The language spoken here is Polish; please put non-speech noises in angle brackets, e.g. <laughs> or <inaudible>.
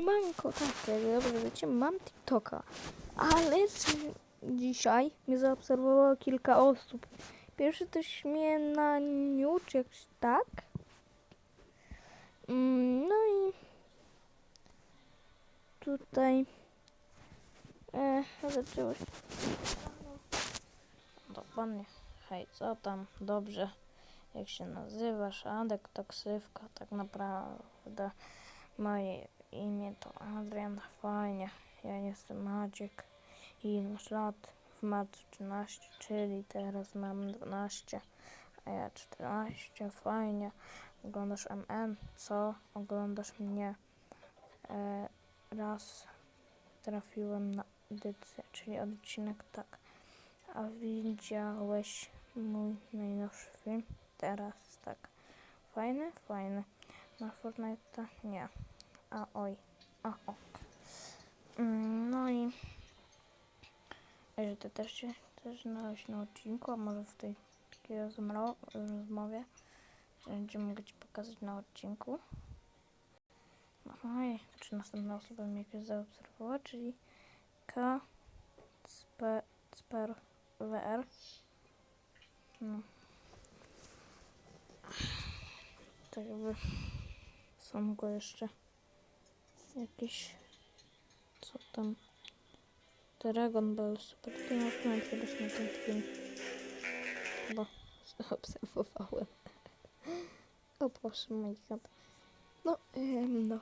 Siemanko, tak, dobrze wiecie, mam TikToka, ale dzisiaj mnie zaobserwowało kilka osób. Pierwszy to śmiena Niucz, jakoś tak. Mm, No i tutaj e, zaczęło się. Dokładnie. Hej, co tam? Dobrze. Jak się nazywasz? Adek, taksywka, tak naprawdę. Moje imię to Adrian, fajnie. Ja jestem Maciek i masz lat w marcu 13, czyli teraz mam 12, a ja 14, fajnie. Oglądasz MN, co? Oglądasz mnie. E, raz trafiłem na edycję, czyli odcinek tak. A widziałeś mój najnowszy film? Teraz tak. Fajny? Fajny. Na Fortnite nie. A oj. A ok. Mm, No i że ty też się też znaleźć na odcinku, a może w tej takiej rozmowie, gdzie mogę ci pokazać na odcinku. No i czy następna osoba mnie jakoś zaobserwowała, czyli K Spe, Sper WR. No. Tak jakby są go jeszcze jakieś co tam? Dragon Ball Super. Już miałem kiedyś na ten film bo zaobserwowałem. <laughs> O proszę mój kat no no